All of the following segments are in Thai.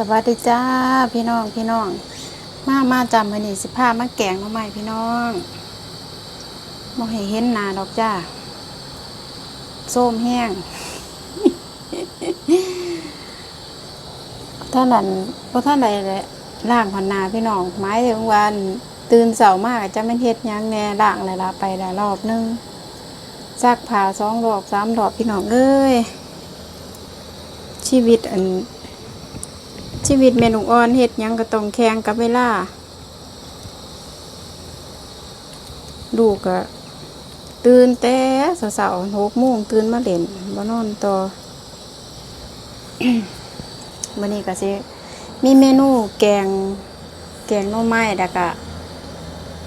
สวัสดีจ้าพี่น้องพี่น้อง มามาจำมือนี่สิพามาแกงหน้ำใหม่พี่น้องมองให้เห็นนาดอกจ้าส้มแห้งท่านนั้นเพราะท่านใดเลยล่างพันนาพี่น้องไม้ถึงวันตื่นเสาร์มากจะไม่เฮ็ดยังแน่ล่างเลยละไปละรอบนึงซักผ้าสองรอบสามรอบพี่น้องเอ้ยชีวิตอัน ชีวิตเมนูอ่อนเฮ็ดยังก็ต้องแข่งกับเวลาลูกก็ตื่นแต่สาวๆหกโมงตื่นมาเล่นมานอนต่อวันนี้ก็สิมีเมนูแกง แกงหน่อไม้แล้วก็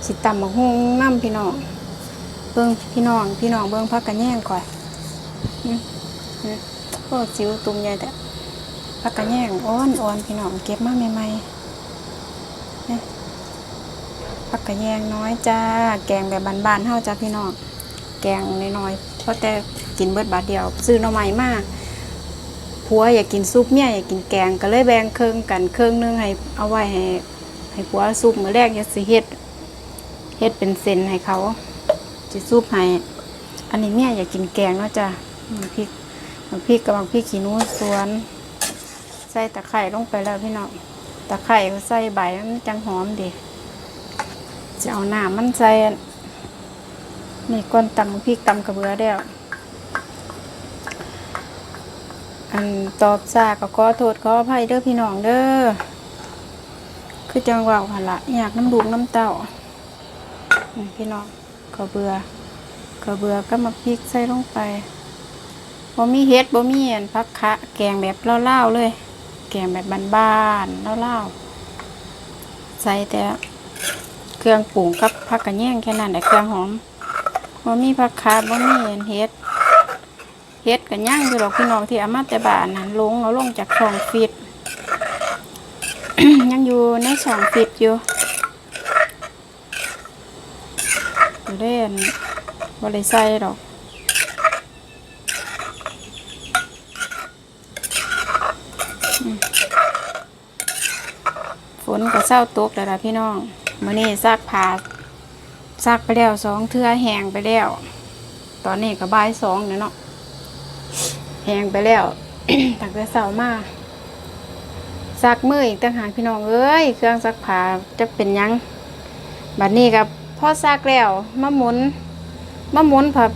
สิตำบักฮุงน้ำพี่น้องเบิ่งพี่น้อง พี่น้องเบิ่งพักกันแย่งก่อนโอ้จิ๋วตุ่มใหญ่แต่ ผักกระแยงอ้อนอ่อนพี่น้องเก็บมาใหม่ๆนี่ผักกระแยงน้อยจ้า แกงแบบบานๆเฮาจ้าพี่น้อง แกงน้อยๆเพราะแต่กินเบิดบาทเดียว ซื้อหน่อไม้มากผัวอยากกินซุปเมียอยากกินแกงก็เลยแบ่งเครึ่องกันเครึ่องนึงให้เอาไว้ให้ให้ผัวซุปมื้อแรกจะสิเฮ็ดเฮ็ดเป็นเส้นให้เขาสิซุปให้อันนี้เมียอยากกินแกงเนาะจ้าพริกพริกกับพริกขี้หนูสวน ใส่ตะไคร่ลงไปแล้วพี่น้องตะไคร่ก็ใส่ใบมันจังหอมดีจะเอาหน้ามันใส่นี่ก้อนตำพริกตำกระเบือแล้วอันตอบซาก็ขอโทษขออภัยเด้อพี่น้องเด้อคือจังหวะหันละอยากน้ำลูกน้ำเต้านี่พี่น้องกระเบือกระเบือก็มาพริกใส่ลงไปบ่มีเฮ็ดบ่มีอันผักคะแกงแบบเล่าๆเลย แกงแบบบ้านๆเล่าๆใส่แต่เครื่องปรุงกับผักกระแยงแค่นั้นแต่เครื่องหอมบ่มีผักคะบ่มีเฮ็ดเฮ็ดก็ย่างอยู่หรอกพี่น้องที่อามาแต่บ้านนั่นลงเอาลงจากช่องฟิตยังอยู่ในช่องฟิตอยู่อยู่เล่นบ่ได้ใส่ดอก นก็เศร้าตกแล้วล่ะพี่น้องมื้อนี้ซักผ้าซักไปแล้วสองเทื่อแห้งไปแล้ว ตอนนี้ก็บ่ายสองเนาะแห้งไปแล้วตั้งแต่เช้ามาซักมืออีกต่างหากพี่น้องเอ้ยเครื่องซักผ้าจะเป็นยังบัดนี้กับพอซักแล้วมาหมุนมาหมุนผับ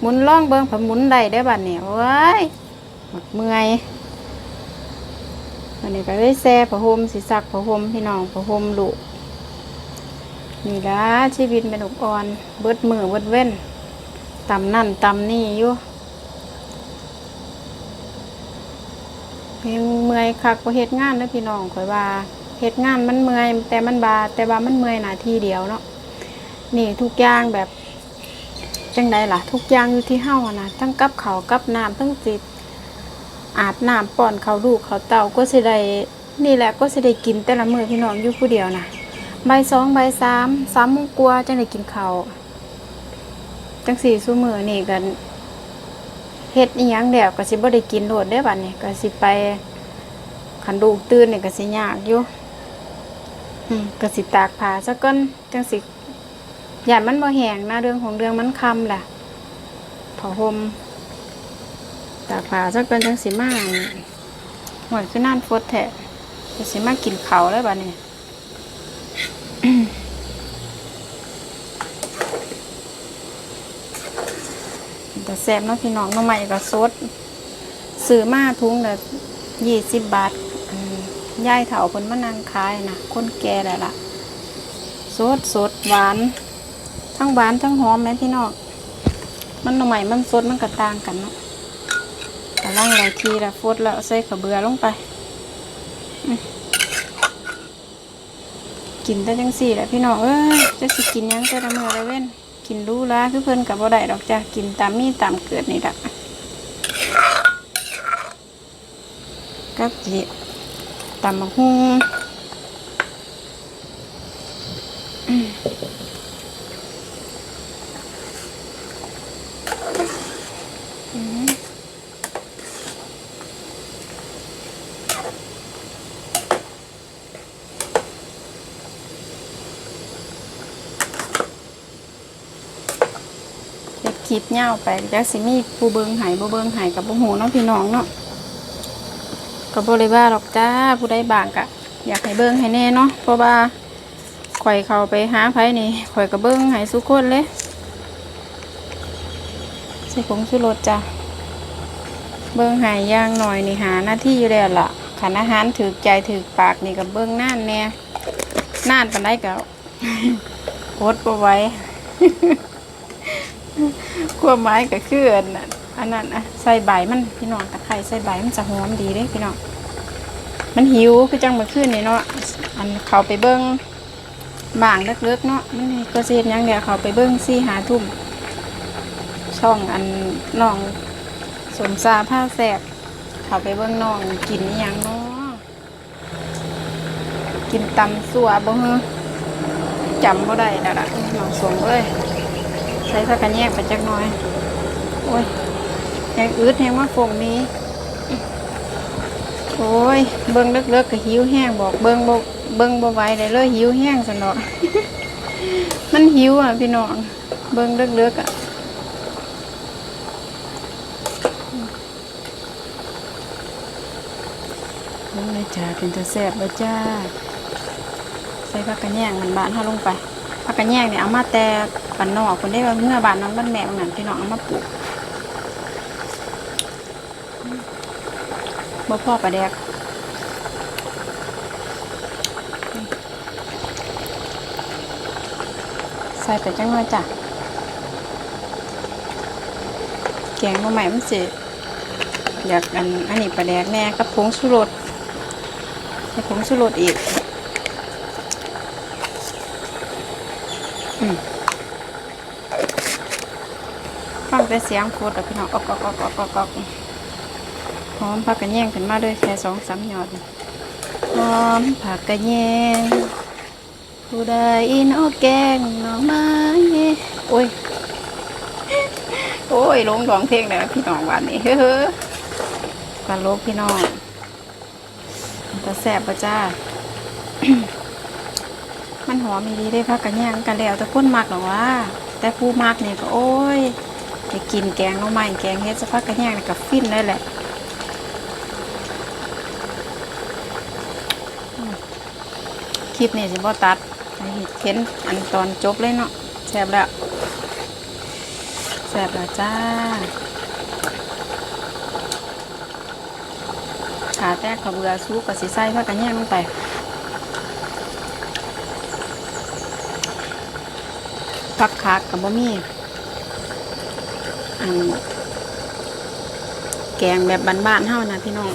หมุนล่องเบิ้งผับหมุนได้ได้บัดนี้โอ้ยบักเมื่อย วันนี้ก็ได้แซ่ผ้าห่มสีสักผ้าห่มพี่น้องผ้าห่มลูกนี่ละชีวิตเป็นอุกอ่อน เบิดมือเบิดเว้นตำนั่นตำนี่อยู่เพียงเมื่อยคักพอเฮ็ดงานนะพี่น้องข่อยว่าเฮ็ดงานมันเมื่อย แต่มันบาแต่ว่ามันเมื่อยหนาทีเดียวเนาะนี่ทุกอย่างแบบจังใดล่ะ ทุกอย่างอยู่ที่เฮ้านะทั้งกับเขากับน้ำทั้งจิต อาบน้ำป้อนเขาลูกเขาเต่าก็สิได้นี่แหละก็สิได้กินแต่ละมือพี่น้องอยู่ผู้เดียวนะใบสองใบสามสามโมงกว่าจังได้กินเขาจังสี่สู้มือนี่กันเฮ็ดอีหยังแล้วก็สิบ่ได้กินโลดเด้บัดนี้ก็สิไปคันลูตื่นนี่ก็สิยากอยู่อืมก็สิตากผ้าซะก่อนจังสิย่านมันบ่แห้งนะเรื่องของเรื่องมันคำแหละผ้าห่ม ตากผ้าสักเป็นจังสิมาหวยคือนั่นฟดแทะจังสิมากินเขาแล้วบ้านี้แต่แซ่บเนาะพี่น้องน้องใหม่ก็สดซื้อมาทุงละยี่สิบบาทย่ายเถาเพิ่นมานั่งขายนะคนแก่แหละล่ะสดสดหวาน ทั้งหวานทั้งหอมแม่พี่น้องมันหน้อใหม่มันสดมันก็ต่างกันเนาะ กำลังหลายทีละฟดแล้วเอาใส่ขาวเบือลงไป กินแต่จังสี่แหละพี่น้องเอ้ยจะสิกินยังแต่ละมื้อลยเว้นกินรู้ละคือเพิ่นกับบ่ได้ดอกจ้ะกินตามมีตามเกิดนี่ละกับจีตำบักหุ่ง คลิปยาวไปจักสิมีผู้เบิงหายบ่เบิงหายกับบ่ฮู้เนาะพี่น้องเนาะก็บ่เลยว่าหรอกจ้าผู้ใดบางกะ อยากให้เบิงให้แน่เนาะเพราะว่าข่อยเข้าไปหาไผนี่ข่อยก็เบิงให้สุกคนเลยใส่ผงชูรสจ้ะเบิงห้อย่างหน่อยนี่หาหน้าที่อยู่แล้วล่ะขันอาหารถือใจถือปากนี่ก็เบิงน่านแน่น่านปานใดก็อดบ่ไว้ ความหมายก็คืออันนั้นอันนั้นอะใส่ใบมันพี่น้องตะไคร้ใส่ใบมันจะหอมดีเด้พี่น้องมันหิวคือจังเมื่อคืนนี่เนาะอันเขาไปเบิ้งบางเลิกๆเนาะมันก็เสียยังเดียวเขาไปเบิ้งซี่หาทุ่มช่องอันน้องสมซาผ้าแสบเขาไปเบิ้งน้องกินอหยังเนาะกินตำสัวบ่ฮะจำบ่ได้แล้วล่ะน้องสมเอ้ย ใส่ผักกระแยกไปจักหน่อย โอ้ยแห้งอืดแห้งว่าฟงนี้ โอ้ย เบิ้งเลิกๆก็หิวแห้งบอกเบิ้งบ่เบิ้งบ่ไหวเลยเลยหิวแห้งสนอมันหิวอะพี่น้อง เบิ้งเลิกๆอะลงเลยจ้าเป็นตะแซ่บเลยจ้า ใส่ผักกระแยงมันบานเท่าลงไป ผักกระแยงเนี่ยเอามาแต่บ้านนอกคนได้ว่าเมื่อบ้านน้องบ้านแม่บางนั้นพี่น้องเอามาปลูกบ่พ่อประแดกใส่ไปจังหน่อยจ้ะแกงมาใหม่มันสิอยากอันอันนี้ประแดกแน่กับผงชูรสใส่ผงชูรสอีก ฟังแต่เสียงโคตรพี่น้องออกออกออกออกออกออกหอมผักกระแยงขึ้นมาด้วยแค่สองสามหยอดหอมผักกระแยงผู้ใดอินโอแกงหน่อไม้โอ้ยโอ้ยลงร้องเพลงแล้วพี่น้องวันนี้เฮ้อกันลบพี่น้องมันจะแสบปะจ้า มันหอมดีได้พักกันย่างกันแล้วแต่คนมักหรอว่า แต่ผู้มักเนี่ยก็โอ้ยจะกินแกงน้องไม้แกงเฮ็ดสักพักกันย่างกับฟินได้แหละคลิปนี้สิบ่ตัดให้เห็นอันตอนจบเลยเนาะแซ่บแล้วแซ่บแล้วจ้าขาแตกขาเบือซุกกับสีใส่พักกันย่างลงไป ผักคักกับบะมี่แกงแบบบ้านๆเฮานะพี่น้อง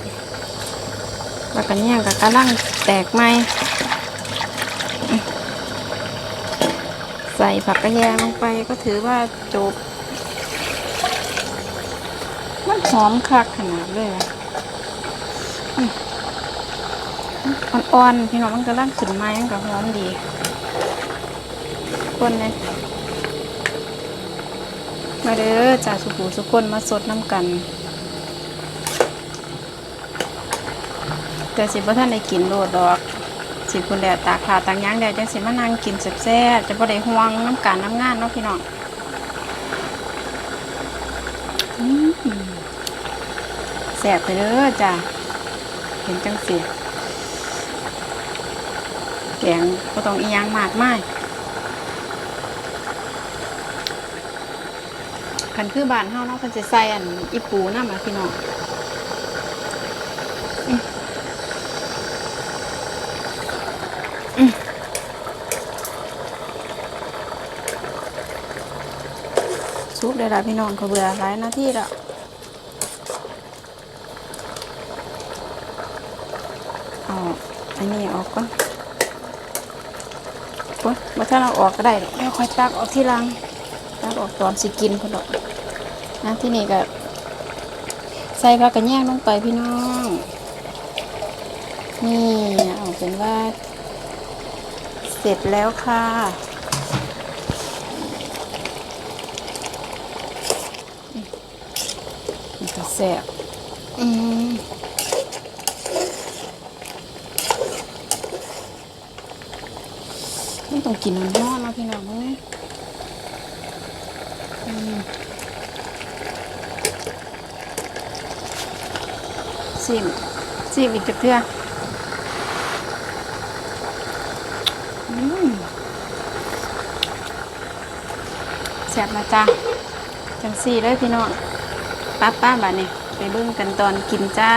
แล้วกันย่างกับกระลังแตกไหมใส่ผักกระแยงลงไปก็ถือว่าจบ มันหอมคักขนาดเลยอ่อนๆพี่น้องมันกระลังขึ้นไม้มันก็หอมดี คนเลย มาเด้อจ่าสุภูสุคนมาสดน้ำกัน แต่สิบ่ท่านได้กินโลดดอก สิคุณแดดตากผ้าตากหยางแดดจังสิมานั่งกินแซ่บๆจะบ่ได้ห่วงน้ำการน้ำงานเนาะพี่น้องแซ่บไปเด้อจ้าเห็นจังสิแกงก็ต้องอียังมากมาย คันคือบ้านเฮาเนาะเพิ่นสิใส่อันอีปูนำอะพี่น้องอืมอืมสุกได้ละพี่น้องเขาเบื่อหลายนาทีแล้วเอาอันนี้ออกก่อนโอ๊ยมาถ้าเราออกก็ได้ดอกเดี๋ยวค่อยตักออกที่หลัง ตักออกตอนสิกินพอดอกนะที่นี่ก็ใส่ผักกระแยงลงไปพี่น้อง นี่เอาเป็นว่าเสร็จแล้วค่ะอืมมันจะแสบอืมต้องกินน้ำร้อนนะพี่น้องเอ้ย ซิมซิมอีกจักเทื่อแซ่บมาจ้าจังสี่เลยพี่น้องป้าป้าบัดนี้ไปเบิ่งกันตอนกินจ้า